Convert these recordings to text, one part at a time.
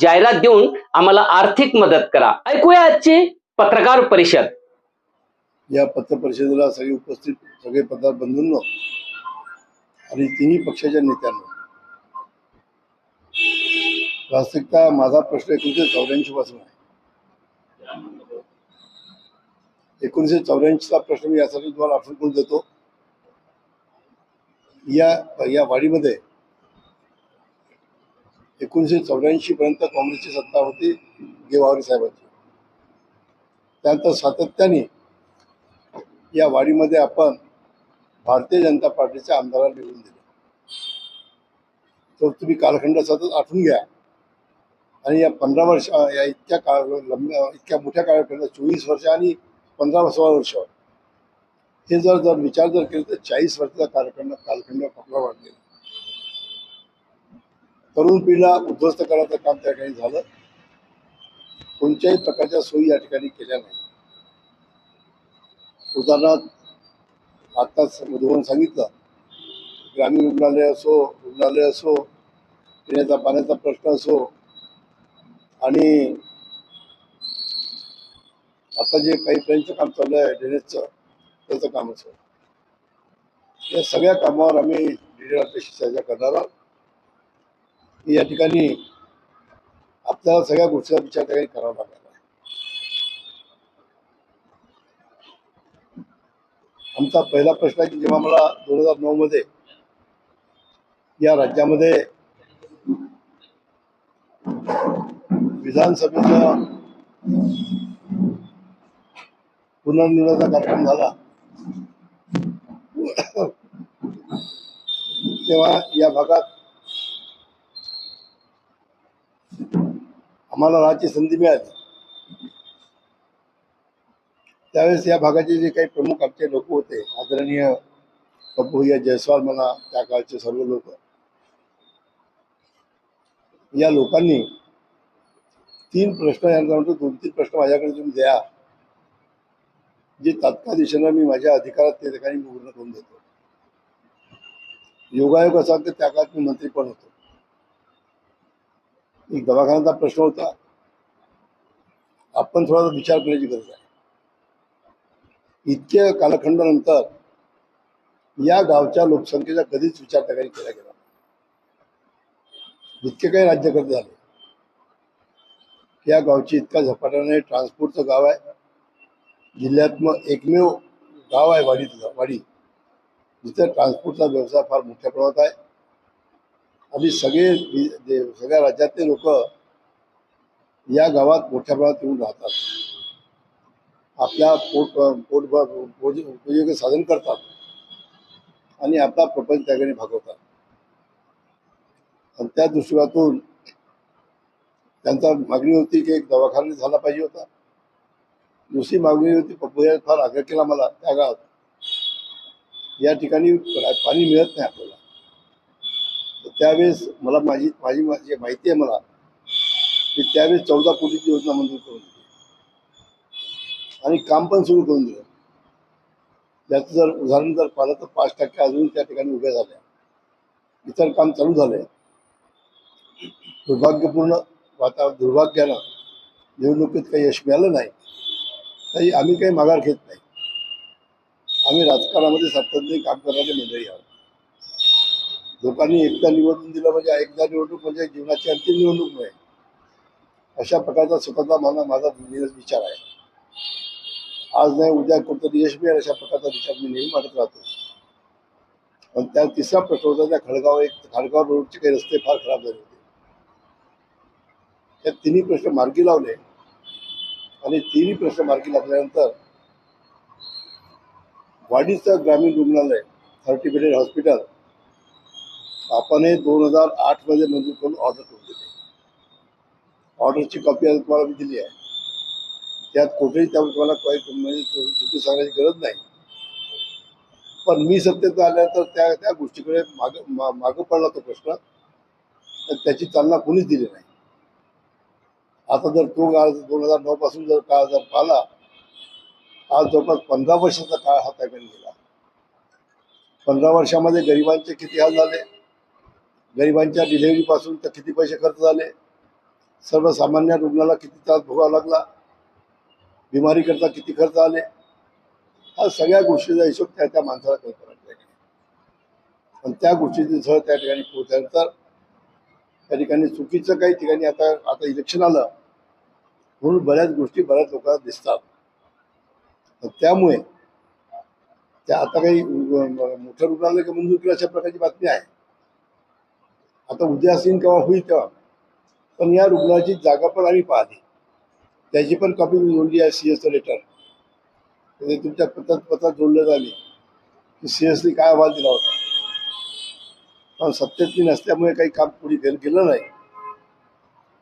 जाहिरात देऊन आम्हाला आर्थिक मदत करा. ऐकूया आजची पत्रकार परिषद. या पत्र परिषदेला सगळे उपस्थित सगळे पत्रकार बंधूंनो आणि तिन्ही पक्षाच्या नेत्यांना. वास्तविकता माझा प्रश्न एकोणीसशे चौऱ्याऐंशी पासून आहे. एकोणीसशे चौऱ्याऐंशीचा प्रश्न मी यासाठी तुम्हाला आठवण करून देतो? या या वाडीमध्ये एकोणीसशे चौऱ्याऐंशी पर्यंत काँग्रेसची सत्ता होती गेवावरी साहेबांची. त्यानंतर सातत्याने या वाडीमध्ये आपण भारतीय जनता पार्टीच्या आमदाराला निवडून दिले. तर तुम्ही कालखंड सतत आठवून घ्या. आणि या पंधरा वर्ष या इतक्या काळ लंब्या इतक्या मोठ्या काळखंडात चोवीस वर्ष आणि पंधरा सोळा वर्ष. हे जर जर विचार जर केले तर चाळीस वर्षाचा कालखंड कालखंड आपला वाढलेला. तरुण पिढीला उद्ध्वस्त करायचं काम त्या ठिकाणी झालं. कोणत्याही प्रकारच्या सोयी या ठिकाणी केल्या नाही. उदाहरणार्थ आत्ताच मधुवन सांगितलं ग्रामीण रुग्णालय असो रुग्णालय असो पिण्याचा पाण्याचा प्रश्न असो आणि आता जे काही ट्रेनचं काम चालू आहे ड्रेनेजचं त्याचं काम असो. या सगळ्या कामावर आम्ही डिटेल आपल्याशी चर्चा करणार आहोत. या ठिकाणी आपल्याला सगळ्या गोष्टीचा विचार त्या ठिकाणी करावा लागणार आहे. आमचा पहिला प्रश्न आहे की जेव्हा मला दोन हजार नऊ मध्ये या राज्यामध्ये विधानसभेचा पुनर्निर्णयाचा कार्यक्रम झाला तेव्हा या भागात आम्हाला राहायची संधी मिळाली. त्यावेळेस या भागाचे जे काही प्रमुख आमचे लोक होते आदरणीय पप्पूया जयस्वाल म्हणा त्या काळचे सर्व लोक. या लोकांनी तीन प्रश्न यांना म्हणतो दोन तीन प्रश्न माझ्याकडे तुम्ही द्या. जे तात्काळ दिशेनं मी माझ्या अधिकारात त्या ठिकाणी पूर्ण करून देतो. योगायोग असा तर त्या काळात मी मंत्री पण होतो. एक दवाखान्याचा प्रश्न होता. आपण थोडासा विचार करण्याची गरज आहे. इतक्या कालखंडानंतर या गावच्या लोकसंख्येचा कधीच विचार त्या केला गेला इतके काही राज्यकर्ते झाले. या गावची इतका झपाट्याने ट्रान्सपोर्टचं गाव आहे. जिल्ह्यात मग एकमेव गाव आहे वाडी वाडी. जिथे ट्रान्सपोर्टचा व्यवसाय फार मोठ्या प्रमाणात आहे. आणि सगळे सगळ्या राज्यातले लोक या गावात मोठ्या प्रमाणात येऊन राहतात. आपल्या पोट पोट उपयोग साधन करतात आणि आपला प्रपंच त्या ठिकाणी भागवतात. आणि त्या दृष्टिकोनातून त्यांचा मागणी होती की एक दवाखाना झाला पाहिजे होता. दुसरी मागणी होती पप्पूया फार आग्रह केला मला त्या गावात. या ठिकाणी पाणी मिळत नाही आपल्याला. त्यावेळेस मला माझी माझी माझी माहिती आहे मला की त्यावेळेस चौदा कोटीची योजना मंजूर करून दिली. आणि काम पण सुरू करून दिलं. त्याचं जर उदाहरण जर पाहिलं तर पाच टक्के अजून त्या ठिकाणी उभ्या झाल्या. इतर काम चालू झालंय. दुर्भाग्यपूर्ण वातावरण दुर्भाग्यानं निवडणुकीत काही यश मिळालं नाही. तरी आम्ही काही माघार घेत नाही. आम्ही राजकारणामध्ये सातत्याने काम करणारे मंडळी आहोत. लोकांनी एकदा निवडून दिलं म्हणजे एकदा निवडणूक म्हणजे जीवनाची अंतिम निवडणूक नव्हे अशा प्रकारचा स्वतःचा माझा माझा विचार आहे. आज नाही उद्या कोणतरी यश मिळेल अशा प्रकारचा विचार मी नेहमी मानत राहतो. पण त्या तिसरा प्रश्न होता त्या खडगाव एक खडगाव रोडचे काही रस्ते फार खराब झाले होते. त्या तिन्ही प्रश्न मार्गी लावले आणि तिन्ही प्रश्न मार्गी लागल्यानंतर वाडीचं ग्रामीण रुग्णालय थर्टी बेडेड हॉस्पिटल आपण हे दोन हजार आठमध्ये मंजूर करून ऑर्डर करून दिली. ऑर्डरची कॉपी आता तुम्हाला मी दिली आहे. त्यात कुठेही त्या तुम्हाला काही म्हणजे चुकी सांगण्याची गरज नाही. पण मी सत्तेत आल्यानंतर त्या त्या गोष्टीकडे माग मागं पडला तो प्रश्न. तर त्याची चालना कोणीच दिली नाही. आता जर तो काळ दोन हजार नऊ पासून जर काळ जर पाहिला आज जवळपास पंधरा वर्षाचा काळ हा त्याकडे गेला पंधरा वर्षामध्ये गरिबांचे किती हाल झाले? गरिबांच्या डिलिव्हरीपासून तर किती पैसे खर्च झाले? सर्वसामान्य रुग्णाला किती त्रास भोगावा लागला? बिमारीकरता किती खर्च आले? हा सगळ्या गोष्टीचा हिशोब त्या त्या माणसाला कल्पना पण त्या गोष्टीची झळ त्या ठिकाणी पोहोचल्यानंतर त्या ठिकाणी चुकीचं काही ठिकाणी आता आता इलेक्शन आलं म्हणून बऱ्याच गोष्टी बऱ्याच लोकांना दिसतात. तर त्यामुळे त्या आता काही मोठ्या रुग्णालय मंजूर केलं अशा प्रकारची बातमी आहे. आता उद्यासीन केव्हा होईल तेव्हा. पण या रुग्णाची जागा पण आम्ही पाहिली. त्याची पण कॉपी मी जोडली आहे सी एसचं लेटर ते तुमच्या पत्रात पत्रात जोडलं झाली. की सी एसने काय अहवाल दिला होता. पण सत्तेत मी नसल्यामुळे काही काम पुढे गेलं गेलं नाही.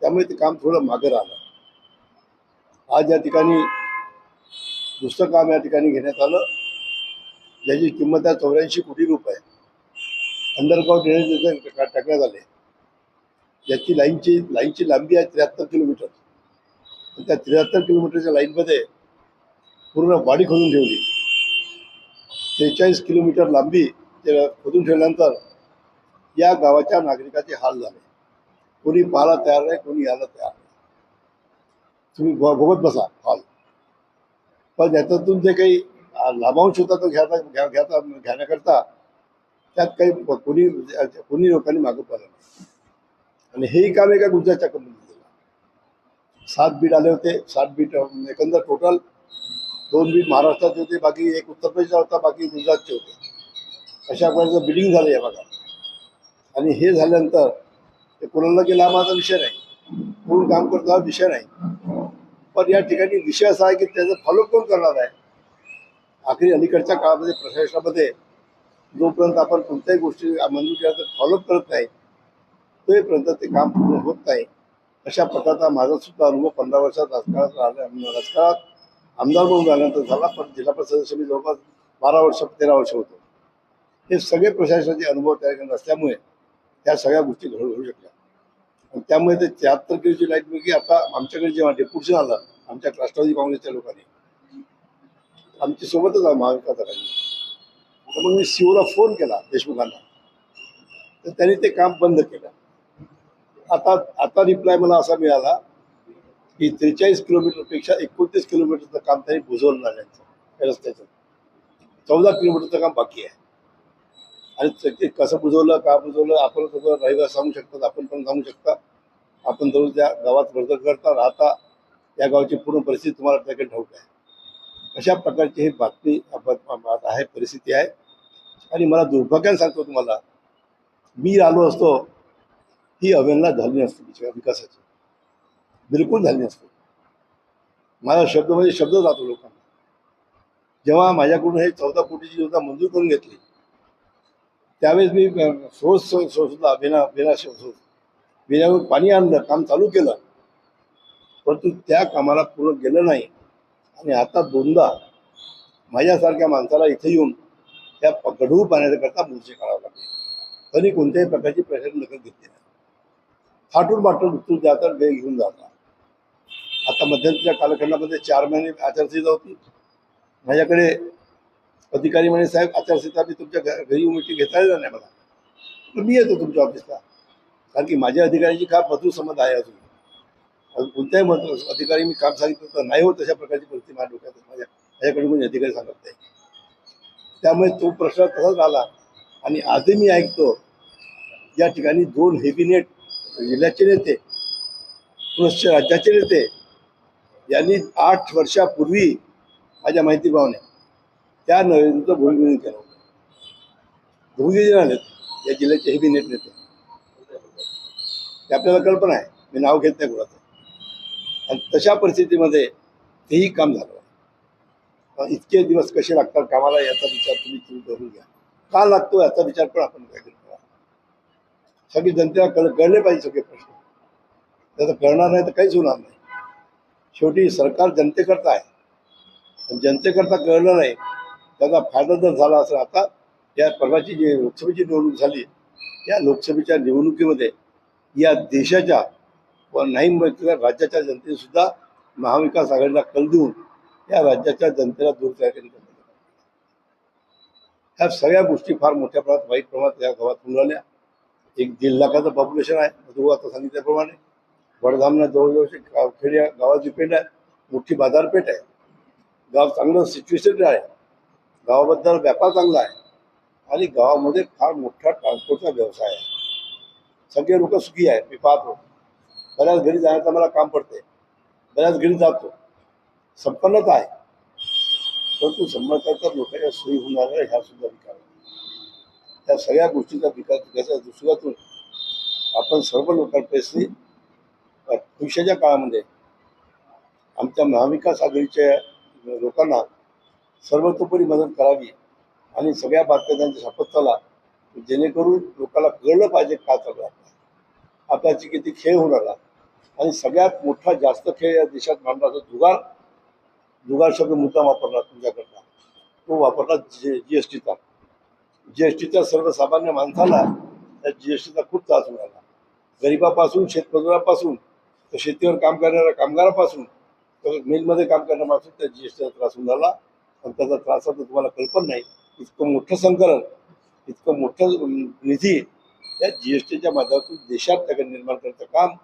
त्यामुळे ते काम थोडं मागं राहिलं. आज या ठिकाणी दुसरं काम या ठिकाणी घेण्यात आलं. ज्याची किंमत आहे चौऱ्याऐंशी कोटी रुपये. अंडरग्राऊंड ड्रेनेज टाकण्यात आले. ज्याची लाईनची लाईनची लांबी आहे त्र्याहत्तर किलोमीटर. आणि त्या त्र्याहत्तर किलोमीटरच्या लाईनमध्ये पूर्ण वाडी खोदून ठेवली. त्रेचाळीस किलोमीटर लांबी ते खोदून ठेवल्यानंतर या गावाच्या नागरिकाचे हाल झाले. कोणी पाहायला तयार नाही कोणी यायला तयार नाही. तुम्ही भो- भोगत बसा हाल. पण याच्यातून जे काही लाभांश होता तो घ्यायचा घ्या घ्यायचा घेण्याकरता त्यात काही कोणी कोणी लोकांनी मागं पाहिलं नाही. आणि हेही काम एका गुजरातच्या कंपनीत केलं. सात बीट आले होते सात बीट एकंदर टोटल दोन बीट महाराष्ट्राचे होते बाकी एक उत्तर प्रदेशचा होता बाकी गुजरातचे होते. अशा प्रकारचं बिडिंग झालं या भागात. आणि हे झाल्यानंतर ते कोणाला गेला माझा विषय नाही. कोण काम करतो हा विषय नाही. पण या ठिकाणी विषय असा आहे की त्याचं फॉलो कोण करणार आहे? आखरी अलीकडच्या काळामध्ये प्रशासनामध्ये जोपर्यंत आपण कोणत्याही गोष्टी मंजूर केल्या तर फॉलोअप करत नाही तोपर्यंत ते काम पूर्ण होत नाही. अशा प्रकारचा माझा सुद्धा अनुभव पंधरा वर्षात राजकारणात राहिला राजकारणात आमदार म्हणून झाल्यानंतर झाला पण जिल्हा परिषद सदस्य मी जवळपास बारा वर्ष तेरा वर्ष होतो. हे सगळे प्रशासनाचे अनुभव त्या ठिकाणी असल्यामुळे त्या सगळ्या गोष्टी घडू घडू शकल्या. आणि त्यामुळे ते त्र्याहत्तर किलोची लाइट आता आमच्याकडे जेव्हा डेप्युटेशन आलं आमच्या राष्ट्रवादी काँग्रेसच्या लोकांनी आमची सोबतच महाविकास आघाडी तर मग मी सीओला फोन केला देशमुखांना. तर त्यांनी ते काम बंद केलं. आता आता रिप्लाय मला असा मिळाला की त्रेचाळीस किलोमीटरपेक्षा एकोणतीस किलोमीटरचं काम त्यांनी बुजवलं झाल्याचं रस्त्याचं. चौदा किलोमीटरचं काम बाकी आहे. आणि ते- ते कसं बुजवलं का बुजवलं आपण सगळं रहिवास सांगू शकतात आपण पण सांगू शकता. आपण जरूर त्या गावात वर्ग करता राहता या गावची पूर्ण परिस्थिती तुम्हाला त्याकडे ठाऊक आहे. अशा प्रकारची ही बातमी आहे परिस्थिती आहे. आणि मला दुर्भाग्याने सांगतो तुम्हाला मी आलो असतो ही अवहेलना झाली नसती तिच्या विकासाची. बिलकुल झाली नसती. माझा शब्द म्हणजे शब्द जातो लोकांना. जेव्हा माझ्याकडून हे चौदा कोटीची योजना मंजूर करून घेतली त्यावेळेस मी सोस सुद्धा बिना बिना सोस बिनावर पाणी आणलं काम चालू केलं. परंतु त्या कामाला पूर्ण गेलं नाही. आणि आता दोनदा माझ्यासारख्या माणसाला इथे येऊन त्या प- गढूळ पाण्याकरता मोर्चे काढावे लागले. तरी कोणत्याही प्रकारची प्रशासन दखल घेतली नाही. फाटून बाटून उचलून जातात वेळ घेऊन जातात. आता मध्यंतरीच्या कालखंडामध्ये चार महिने आचारसंहिता होती. माझ्याकडे अधिकारी म्हणे साहेब आचारसंहिता मी तुमच्या घरी मिटिंग घेता येणार नाही मला. तर मी येतो तुमच्या ऑफिसला. कारण की माझ्या अधिकाऱ्यांची काय मधुर संबंध आहे अजून. अजून कोणत्याही मत अधिकारी मी काम सांगितलं तर नाही होत अशा प्रकारची परिस्थिती माझ्या डोक्यात माझ्या माझ्याकडे कोणी अधिकारी सांगत नाही. त्यामुळे तो प्रश्न तसाच आला आणि आजही मी ऐकतो या ठिकाणी दोन हेबिनेट जिल्ह्याचे नेते पुनश्च राज्याचे नेते यांनी आठ वर्षापूर्वी माझ्या माहिती भावने त्या नरेंद्र भूमिपूजन केलं भूमिपूजन आले या जिल्ह्याचे हेवी नेट नेते. ते आपल्याला कल्पना आहे मी नाव घेत नाही कुणाचं. आणि तशा परिस्थितीमध्ये तेही काम झालं. इतके दिवस कसे लागतात कामाला याचा विचार तुम्ही तुम्ही करून घ्या. का लागतो याचा विचार पण आपण काय करा सगळी जनतेला कळ कळले पाहिजे सगळे प्रश्न. त्याचं कळणार नाही तर काहीच होणार नाही. शेवटी सरकार जनतेकरता आहे. जनतेकरता कळलं नाही. त्याचा फायदा जर झाला असं आता या परवाची जी लोकसभेची निवडणूक झाली या लोकसभेच्या निवडणुकीमध्ये या देशाच्या व नाही राज्याच्या जनतेने सुद्धा महाविकास आघाडीला कल देऊन या राज्याच्या जनतेला दूर त्या ठिकाणी ह्या सगळ्या गोष्टी फार मोठ्या प्रमाणात वाईट प्रमाणात या गावात होऊन राहिल्या. एक दीड लाखाचं पॉप्युलेशन आहे तू आता सांगितल्याप्रमाणे. वडधामला जवळजवळ गाव खेड्या गावाची पेठ आहे मोठी बाजारपेठ आहे. गाव चांगलं सिच्युएशन आहे. गावाबद्दल व्यापार चांगला आहे. आणि गावामध्ये फार मोठा ट्रान्सपोर्टचा व्यवसाय आहे. सगळे लोक सुखी आहे मी पाहतो. बऱ्याच घरी जाण्याचं मला काम पडते बऱ्याच घरी जातो. संपन्नता आहे. परंतु संपन्नता लोकांच्या सोयी होणार ह्या सुद्धा विकार त्या सगळ्या गोष्टीचा विकास विकासाच्या दृष्टिकोनातून आपण सर्व लोकांपैकी भविष्याच्या काळामध्ये आमच्या महाविकास आघाडीच्या लोकांना सर्वतोपरी मदत करावी आणि सगळ्या बातम्या त्यांच्या सापत्याला जेणेकरून लोकांना कळलं पाहिजे का चालू आहे. आपल्याची किती खेळ होणार आणि सगळ्यात मोठा जास्त खेळ या देशात मांडला तो जुगार जुगार शब्द मुद्दा वापरला तुमच्याकडनं. तो वापरला जी जी एस टीचा. जी एस टीचा सर्वसामान्य माणसाला त्या जी एस टीचा खूप त्रास मिळाला गरिबापासून शेतमजुरापासून तर शेतीवर काम करणाऱ्या कामगारापासून तर मिलमध्ये काम करण्यापासून त्या जी एस टीचा त्रास होऊन झाला आणि त्याचा त्रास तर तुम्हाला कल्पना नाही. इतकं मोठं संकलन इतकं मोठं निधी या जी एस टीच्या माध्यमातून देशात त्या निर्माण करण्याचं काम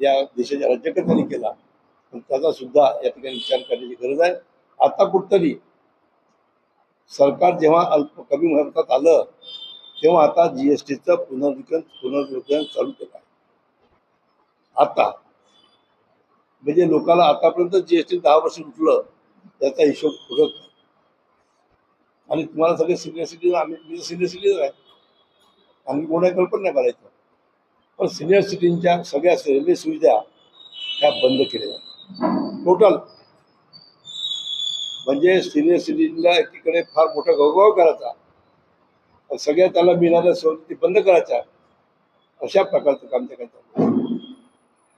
या देशाच्या राज्यकर्त्यांनी केला. त्याचा सुद्धा या ठिकाणी विचार करण्याची गरज आहे. आता कुठतरी सरकार जेव्हा अल्प कमी भारतात आलं तेव्हा आता जी एस टीचं पुनर्विकन पुनर्विकन चालू केलं आहे. आता म्हणजे लोकांना आतापर्यंत जी एस टी दहा वर्ष उठलं त्याचा हिशोब पुरत नाही. आणि तुम्हाला सगळे सिनियर सिटीजन आम्ही मी सिनियर सिटीजन आहे. आम्ही कोणाही कल्पना नाही करायचं. पण सिनियर सिटीजनच्या सगळ्या रेल्वे सुविधा ह्या बंद केलेल्या आहेत. टोटल. म्हणजे सिनियर सिटीजनला एकीकडे फार मोठा गौरव करायचा. सगळ्या त्याला मिळणाऱ्या सवलती बंद करायच्या. अशा प्रकारचं काम ते करतात.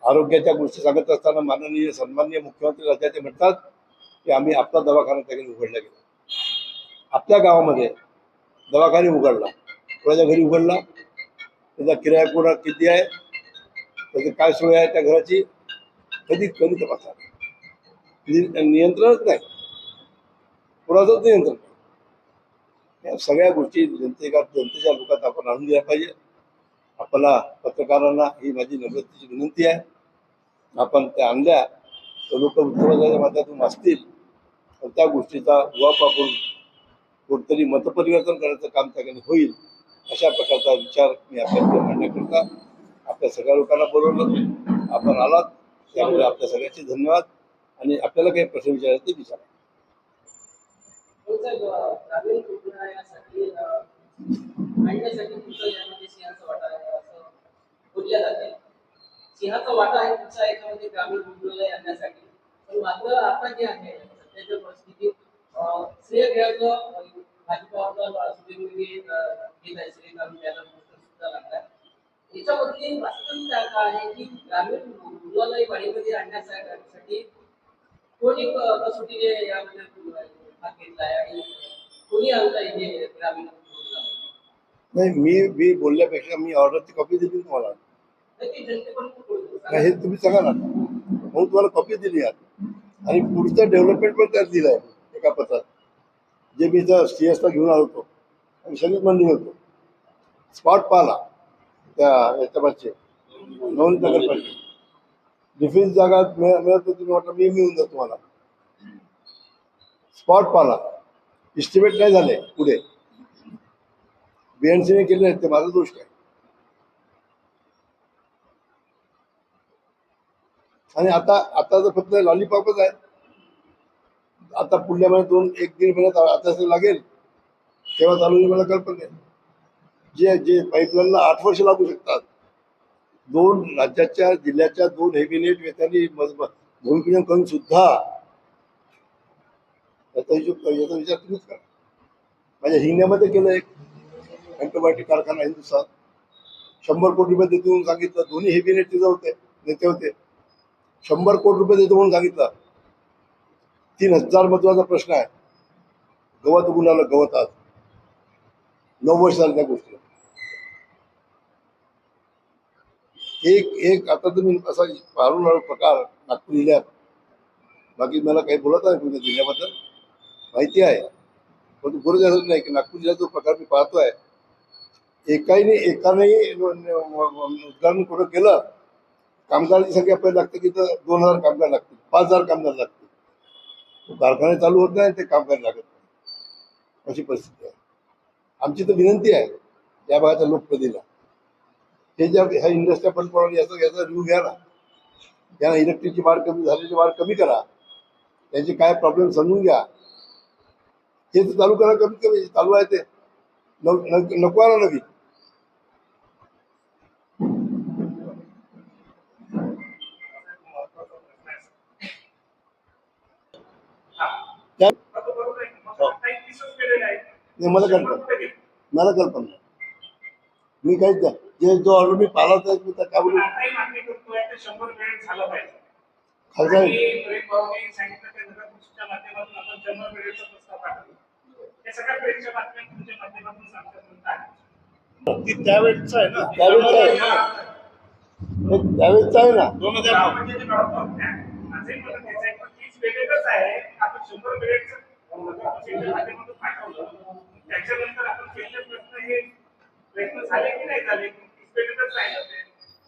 आरोग्याच्या गोष्टी सांगत असताना माननीय सन्माननीय मुख्यमंत्री राज्याचे म्हणतात की आम्ही आपला दवाखाना त्याकडे उघडला गेला. आपल्या गावामध्ये दवाखाने उघडला. कोणाच्या घरी उघडला? त्याचा किराया कोणा किती आहे? त्याची काय सोय आहे त्या घराची? कधी कधी तपासा नियंत्रणच नाही. कोणाचंच नियंत्रण नाही. या सगळ्या गोष्टी जनतेका जनतेच्या लोकात आपण आणून दिल्या पाहिजे. आपला पत्रकारांना ही माझी नम्रतेची विनंती आहे. आपण त्या आणल्या तर लोक उत्तराच्या माध्यमातून वाचतील. त्या गोष्टीचा वापर करून कोणतरी मतपरिवर्तन करायचं काम त्याकडे होईल अशा प्रकारचा विचार मी आपल्याकडे मांडण्याकरता आपल्या सगळ्या लोकांना बोलवलं. आपण आलात. त्यामुळे आपल्या सगळ्यांचे धन्यवाद आणि आपल्याला काही प्रश्न विचारायचे ते विचारा. ग्रामीण सिंहाचा वाटा आहे सिंहाचा वाटा आहे तुमचा याच्यामध्ये ग्रामीण रुग्णालय आणण्यासाठी. पण मात्र आता जे आहे सध्याच्या परिस्थितीत श्रेय घ्यायचं भाजपावर सुद्धा लागतात याच्यामधली वास्तविकता काय आहे की ग्रामीण वाढीमध्ये आणण्यासाठी कोणी कसोटीने यामध्ये भाग आणि कोणी आणलं हे ग्रामीण? नाही मी मी बोलल्यापेक्षा मी ऑर्डरची कॉपी दिली तुम्हाला. हे तुम्ही सांगा ना. म्हणून तुम्हाला कॉपी दिली आहे आणि पुढचं डेव्हलपमेंट पण त्यात दिलं आहे एका पत्रात. जे मी इथं सी एसला घेऊन आलो होतो. आणि सगळीच मंदिर होतो. स्पॉट पाहिला. त्या याच्यापाशी नवनीत नगरपाशी. डिफेन्स जागा मिळत होती म्हटलं मी मिळून जातो तुम्हाला. स्पॉट पाहला इस्टिमेट नाही झाले पुढे. बीएनसीने केले नाही ते माझा दोष काय आणि आता आता तर फक्त लॉलीपॉपच आहे आता पुढल्या महिन्यात दोन एक दीड महिन्यात आता लागेल तेव्हा चालू मला कल्पना नाही. जे जे पाईपलाईनला आठ वर्ष लागू शकतात. दोन राज्याच्या जिल्ह्याच्या दोन हेविनेट त्यांनी भूमिपूजन करून सुद्धा याचा हिशोब याचा विचार तुम्हीच करा. माझ्या हिंगण्यामध्ये केलं एक अँटोबायोटिक कारखाना हिंदुस्थान. शंभर कोटी रुपये देतो म्हणून सांगितलं. दोन्ही हेविनेट तिथं होते नेते होते. शंभर कोटी रुपये देतो म्हणून सांगितलं. तीन हजार महत्त्वाचा प्रश्न आहे. गवत उगून आलं गवत आज. नऊ वर्ष त्या गोष्टी एक एक आता तुम्ही असा पारून प्रकार नागपूर जिल्ह्यात. बाकी मला काही बोलत नाही पुणे जिल्ह्याबद्दल. माहिती आहे. पण बरोबर असं नाही की नागपूर जिल्ह्यात जो प्रकार मी पाहतो आहे एकाने एकाने उद्घाटन कुठं केलं कामगारांची संख्या पहिले लागते की तर दोन हजार कामगार लागतील पाच हजार कामगार लागतील. कारखाने चालू होत नाही ते कामगार लागत नाही. अशी परिस्थिती आहे. आमची तर विनंती आहे या भागाच्या लोकप्रतिला हे ज्या ह्या इंडस्ट्री पण पडून याचा याचा रिव्ह्यू घ्या ना. त्यांना इलेक्ट्रिकची वाढ कमी झालेली वाढ कमी करा. त्यांचे काय प्रॉब्लेम समजून घ्या. हे तर चालू करा कमीत कमी. चालू आहे ते. नको आहे ना नवीन. त्या- नाही, मला कल्पना मला कल्पना नाही. मी काहीच. जे जो ऑर्डर मी पाला तर मी त्या काय बोलू खासदार आणि प्रेम भाऊने सांगितलं त्या नगरपरिषदेच्या माध्यमातून आपण शंभर वेळेचा प्रस्ताव पाठवला या सगळ्या वेळेच्या बातम्या तुमच्या माध्यमातून सांगतात आहे ती त्यावेळेच आहे ना. त्यावेळेस आहे. त्यावेळेस आहे ना. दोन हजार त्याच्यानंतर आपण केलेले प्रश्न हे झाले की? नाही झाले तीस वेळेतच राहिलं ते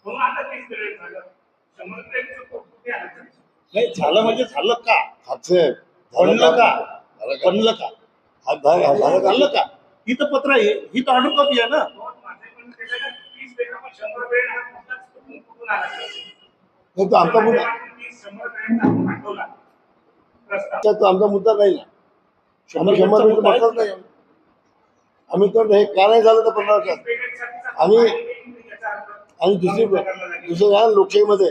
म्हणून आता तीस वेळेत झालं शंभर वेळेचं कुठे आलं नाही झालं म्हणजे झालं का? हातसे बनलं का? बनलं का हात झालं का? ही तर पत्र आहे. ही तर ऑर्डर कॉपी आहे ना? आमचा मुद्दा आमचा मुद्दा नाही ना. शंभर शंभर मिनिट. बसत नाही. आम्ही तर हे का नाही झालं तर पंधरा वर्षात आणि- आणि दुसरी दुसरं काय लोकशाहीमध्ये.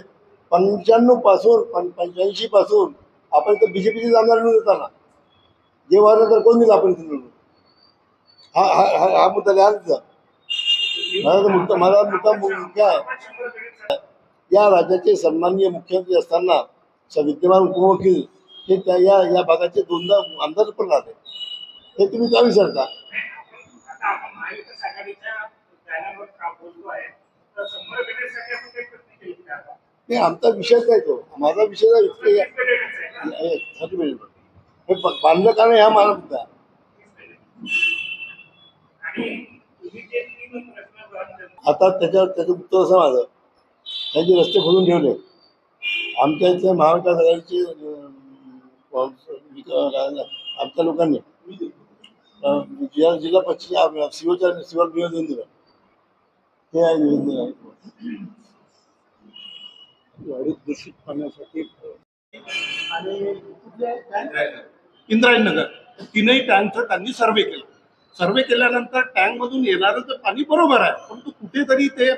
पंच्याण्णवपासून पंच्याऐंशी पासून आपण तर बीजेपीचे आमदार निवडून येताना. जे वारं तर कोण दिलं आपण इथे निवडून? हा हा हा हा मुद्दा तिथं. माझा तर मुद्दा माझा मुद्दा मुख्य आहे. या राज्याचे सन्माननीय मुख्यमंत्री असताना विद्यमान उपमुख्यमंत्री हे त्या या या भागाचे दोनदा आमदार पण राहते. हे तुम्ही का विसरता? नाही आमचा विषय काय तो? माझा विषय हे बांधलं का नाही हा मला मुद्दा. आता त्याच्यावर त्याचं उत्तर असं माझं. त्यांचे रस्ते खोलून ठेवले. आमच्या इथे महाविकास आघाडीचे आमच्या लोकांनी. जिल्हा परिषद सिओच्या सिओला निवेदन दिलं. हे आहे निवेदन वाढीत दूषित पाण्यासाठी इंद्रायणनगर. तीनही टँकचं त्यांनी सर्वे केला. सर्वे केल्यानंतर टँक मधून येणारं तर पाणी बरोबर आहे परंतु कुठेतरी ते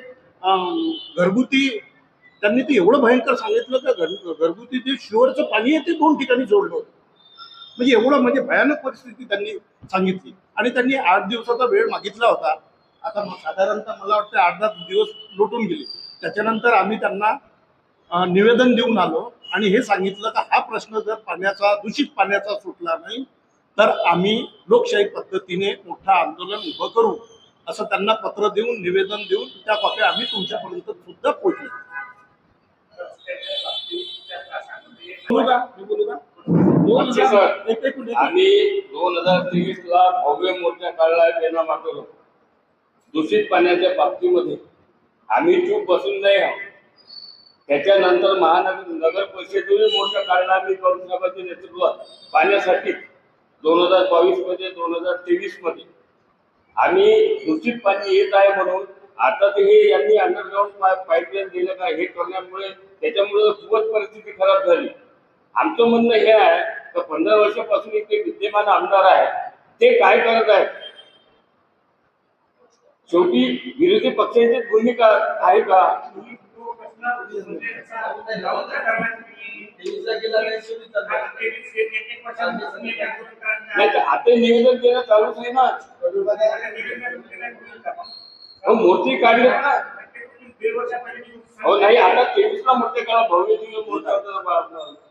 अं, घरगुती त्यांनी ते एवढं भयंकर सांगितलं का घर घरगुती जे शिवरचं पाणी आहे ते दोन ठिकाणी जोडलं होतं. म्हणजे एवढं म्हणजे भयानक परिस्थिती त्यांनी सांगितली. आणि त्यांनी आठ दिवसाचा वेळ मागितला होता. आता साधारणतः मला वाटतं आठ दहा दिवस लोटून गेले. त्याच्यानंतर आम्ही त्यांना निवेदन देऊन आलो. आणि हे सांगितलं का हा प्रश्न जर पाण्याचा दूषित पाण्याचा सुटला नाही तर आम्ही लोकशाही पद्धतीने मोठं आंदोलन उभं करू. असं त्यांना पत्र देऊन निवेदन देऊन त्या कॉप्या आम्ही तुमच्यापर्यंत सुद्धा पोहोचलो रस्त्याच्या बाबतीत त्याचा सांगते. बोलू का? मी बोलू का? दोन नक्की हजार- सर. एक- एक मिनिट. आम्ही दोन हजार तेवीस ला भव्य मोर्चा काढला त्यांना मागवलो दूषित पाण्याच्या बाबतीमध्ये आम्ही चूप बसून नाही आहोत. त्याच्यानंतर महानगर नगर परिषदेने मोर्चा काढला आम्ही करून साहेबांच्या नेतृत्वात पाण्यासाठी दोन हजार बावीसमध्ये दोन हजार तेवीसमध्ये आम्ही दूषित पाणी येत आहे म्हणून आता ते हे यांनी अंडरग्राऊंड पाईपलाईन दिलं का हे करण्यामुळे त्याच्यामुळे खूपच परिस्थिती खराब झाली. आमचं म्हणणं हे आहे की पंधरा वर्षापासून इथे विद्यमान आमदार आहे ते काय करत आहेत? शेवटी विरोधी पक्षांची भूमिका आहे का? नाही आता तर आता निवेदन देणं चालूच आहे ना. मूर्ती काढली ना. हो नाही आता तेवीस ला मूर्ती करा भव्य दिवस मोठा आपला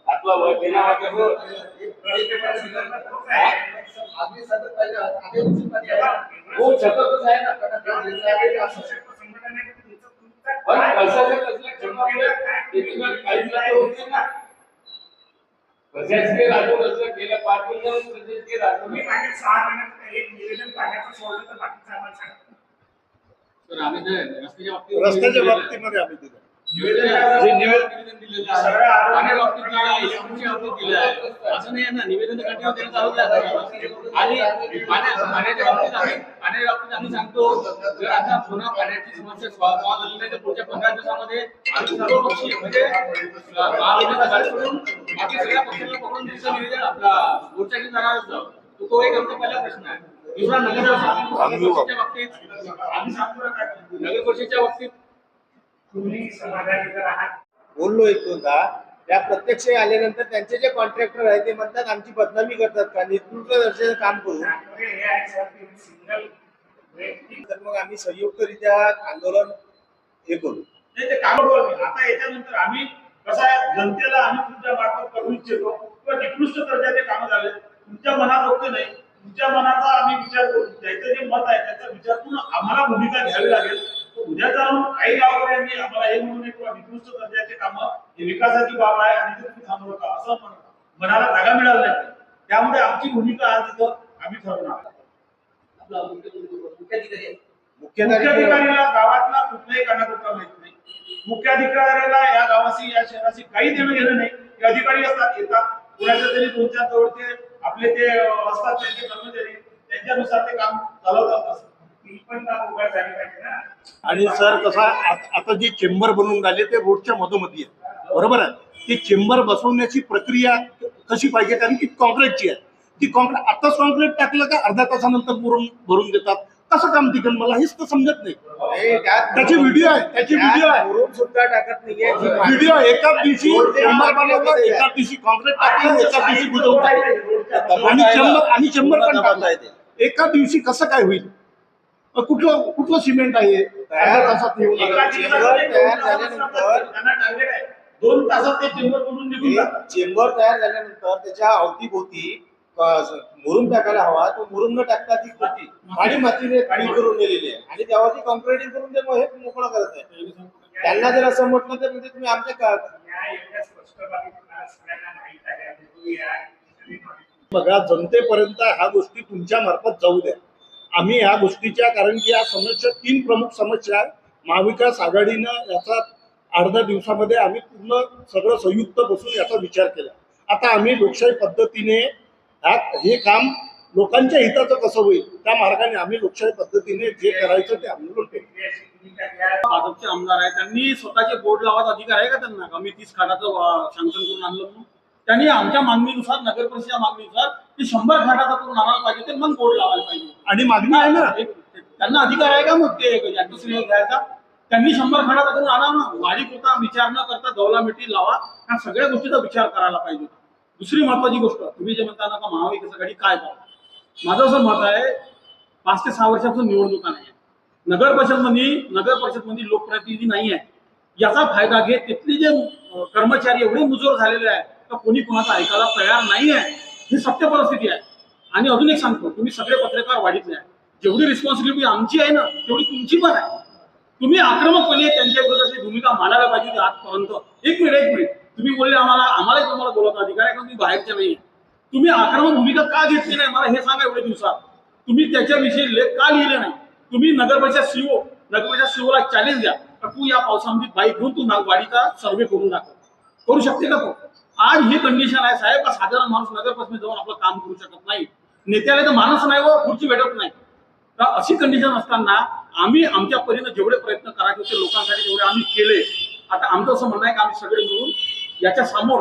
वय देणार आहे हो. आहे. ना पण कशाचे कसले क्षमता त्याच्यावर काहीच नाही होते ना. प्रशासकीय राजू कसं गेल्या पाच वर्षात प्रशासकीय राजू मागे सहा महिन्यात एक निवेदन पाण्याचं सोडलं तर बाकीचं आम्हाला सांगा तर आम्ही रस्त्याच्या बाबतीत रस्त्याच्या बाबतीमध्ये आम्ही दिलं. जे निवेदन. असं नाही ना निवेदन कंटिन्यू देत आहोत या सगळ्यांना. आणि पाण्या- पाण्याच्या बाबतीत आम्ही पाण्याच्या बाबतीत आम्ही सांगतो जर आता पुन्हा पाण्याची समस्या सॉल्व्ह झाली नाही तर पुढच्या पंधरा दिवसामध्ये आम्ही सर्व पक्षी म्हणजे अं, महाविकास आघाडीकडून बाकी सगळ्या पक्षांना पकडून तुमचं निवेदन आपला मोर्चा घेऊन जाणारच आहोत. तो एक आमचा पहिला प्रश्न आहे दुसरा नगर नगर परिषदेच्या बाबतीत आम्ही सांगतो ना, नगर परिषदेच्या बाबतीत तुम्ही समाधानी जर आहात. बोललो एक दोनदा त्या प्रत्यक्ष आल्यानंतर त्यांचे जे कॉन्ट्रॅक्टर आहेत ते म्हणतात आमची बदनामी करतात का? नेतृत्व दर्जाचं काम करू. त्यामुळे हे आहे सर की सिंगल तर मग आम्ही संयुक्तरित्या आंदोलन हे करू. नाही ते काम. आता याच्यानंतर आम्ही कसं आहे जनतेला आम्ही तुमच्या मार्फत करू इच्छितो. किंवा निकृष्ट दर्जाचे काम झाले. तुमच्या मनात होते नाही. तुमच्या मनाचा आम्ही विचार करू. ज्याचं जे मत आहे त्याचा विचार करून आम्हाला भूमिका घ्यावी लागेल. तो उद्या जाऊन काही गावकऱ्यांनी आम्हाला हे म्हणून किंवा निकृष्ट दर्जाचे कामं हे विकासाची बाब आहे आणि ते तुम्ही थांबवू नका असं म्हण- मनाला जागा मिळाली नाही. त्यामुळे आमची भूमिका आज इथं आम्ही ठरवणार मुख्याधिकारीला गावातला कुठलाही कानाकोपरा माहीत नाही. मुख्याधिकाऱ्याला या गावाशी या शहराशी काही देणं घेणं नाही. हे अधिकारी असतात येतात. कुणाच्या तरी दोन चार जवळचे आपले जे असतात त्यांचे कर्मचारी त्यांच्यानुसार ते काम चालवतात आणि सर कसं आता जे चेंबर बनवून राहिले ते रोडच्या मधोमधी आहे बरोबर आहे? ती चेंबर बसवण्याची प्रक्रिया कशी पाहिजे? कारण की कॉन्क्रीटची आहे. ती कॉन्क्रीट आताच कॉन्क्रीट टाकलं का अर्ध्या तासानंतर भरून भरून देतात? कसं काम टिकल मला हेच तर समजत नाही. त्याची व्हिडिओ आहे त्याची व्हिडिओ आहे. सुद्धा टाकत नाहीये. व्हिडिओ एकाच दिवशी एकाच दिवशी कॉन्क्रीट टाकलं एकाच दिवशी बुजवतात आणि चेंबर आणि चेंबर पण एका दिवशी कसं काय होईल? कुठलं कुठलं सिमेंट आहे? अर्ध्या तासात येऊन तयार दोन तासात झाल्यानंतर- त्यांना टार्गेट आहे. दोन तासात ते चेंबर निघून जातात. चेंबर तयार झाल्यानंतर त्याच्या अवतीभोवती मुरुम टाकायला हवा तो मुरुम न टाकता ती होती आणि मातीने काढी करून दिलेली आहे. आणि तेव्हा ती कॉन्क्रिटिंग करून ते हे मोकळं करत आहे. त्यांना जर असं म्हटलं तर म्हणजे तुम्ही आमच्या बघा जनतेपर्यंत ह्या गोष्टी तुमच्या मार्फत जाऊ द्या. आम्ही ह्या गोष्टीच्या कारण की या समस्या तीन प्रमुख समस्या आहेत. महाविकास आघाडीनं याचा अर्ध्या दिवसामध्ये आम्ही पूर्ण सगळं संयुक्त बसून याचा विचार केला. आता आम्ही लोकशाही पद्धतीने हे काम लोकांच्या हिताचं कसं होईल? त्या मार्गाने आम्ही लोकशाही पद्धतीने जे करायचं ते घ्या भाजपचे आमदार आहे त्यांनी स्वतःचे बोर्ड लावायचा अधिकार आहे का त्यांना? मी तीस खाटाचं सँक्शन करून आणलं म्हणून. त्यांनी आमच्या मागणीनुसार नगर परिषदेच्या मागणीनुसार ते शंभर खाटाचा करून आणायला पाहिजे ते मग बोर्ड लावायला पाहिजे आणि मागणी आहे ना? त्यांना अधिकार आहे का मग ते? श्रेय घ्यायचा त्यांनी शंभर खाटाचा करून आणा ना. वाढी होता विचार न करता दौला मिठी लावा. ह्या सगळ्या गोष्टीचा विचार करायला पाहिजे दुसरी महत्वाची गोष्ट तुम्ही जे म्हणता ना का महाविकास आघाडी काय करा माझं असं मत आहे पाच ते सहा वर्षापासून निवडणुका नाही नगर परिषदमध्ये नगर परिषदमध्ये लोकप्रतिनिधी नाही आहे. याचा फायदा घेत तिथले जे कर्मचारी एवढे मुजोर झालेले आहे का कोणी कोणाचा ऐकायला तयार नाही आहे ही सत्य परिस्थिती आहे. आणि अजून एक सांगतो तुम्ही सगळे पत्रकार वाढितले आहे. जेवढी रिस्पॉन्सिबिलिटी आमची आहे ना तेवढी तुमची पण आहे. तुम्ही आक्रमकपणे त्यांच्या विरोधाची भूमिका मांडायला पाहिजे आजपर्यंत. एक मिनिट एक मिनिट. तुम्ही बोलले आम्हाला आम्हालाही तुम्हाला बोलत अधिकार आहे तुम्ही बाहेरच्या नाही तुम्ही आक्रमक भूमिका का घेतली नाही? मला हे सांगा एवढे दिवसात. तुम्ही त्याच्याविषयी लेख का लिहिले नाही? तुम्ही नगर परिषद सीओ नगर परिषद सीओला चॅलेंज द्या. तर तू या पावसामध्ये बाईक घेऊन तू नागवाडीचा सर्वे करून दाखव. करू शकते का तो? आज ही कंडिशन आहे साहेब का साधारण माणूस नगर जाऊन आपलं काम करू शकत नाही? नेत्याला तर माणूस नाही व खुर्ची भेटत नाही. तर अशी कंडिशन असताना आम्ही आमच्या परीने जेवढे प्रयत्न करायचे होते लोकांसाठी तेवढे आम्ही केले. आता आमचं असं म्हणणं आहे की आम्ही सगळे मिळून याच्या समोर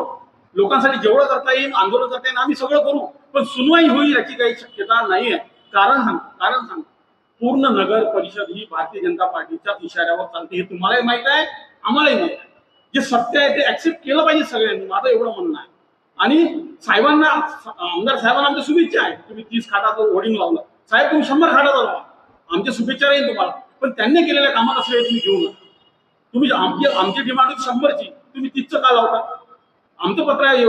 लोकांसाठी जेवढं करता येईल आंदोलन करता येईल आम्ही सगळं करू. पण सुनवाई होईल याची काही शक्यता नाही आहे कारण सांग कारण सांग. पूर्ण नगर परिषद ही भारतीय जनता पार्टीच्या इशाऱ्यावर चालते. हे तुम्हालाही माहीत आहे आम्हालाही माहीत आहे. जे सत्य आहे ते ऍक्सेप्ट केलं पाहिजे सगळ्यांनी. माझं एवढं म्हणणं आहे. आणि साहेबांना आमदार साहेबांना आमच्या शुभेच्छा आहे. तुम्ही तीस खाटाचं होर्डिंग लावलं. साहेब तुम्ही शंभर खाटाचं लावा. आमच्या शुभेच्छा राहील तुम्हाला. पण त्यांनी केलेल्या कामात असले तुम्ही घेऊ नका. तुम्ही आमची आमची डिमांड होती शंभरची. तुम्ही तीसचं का लावता? आमचं पत्र आहे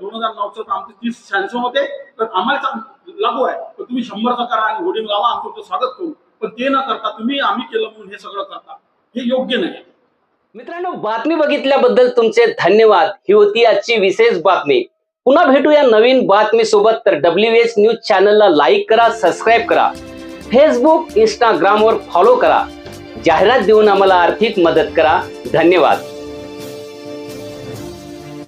दोन हजार नऊचं तर आमचे तीस सँक्शन होते तर आम्हाला लागू आहे. तर तुम्ही शंभरचा करा आणि होर्डिंग लावा आम्ही तुमचं स्वागत करू. पण ते न करता तुम्ही आम्ही केलं म्हणून हे सगळं करता. हे योग्य नाही. मित्रांनो बातमी बघितल्याबद्दल तुमचे धन्यवाद. ही होती आजची विशेष बातमी. पुन्हा भेटूया नवीन बातमी सोबत तर डब्ल्यू एच न्यूज चॅनलला लाईक करा सबस्क्राईब करा. फेसबुक इंस्टाग्रामवर फॉलो करा. जाहिरात देऊन आम्हाला आर्थिक मदत करा. धन्यवाद.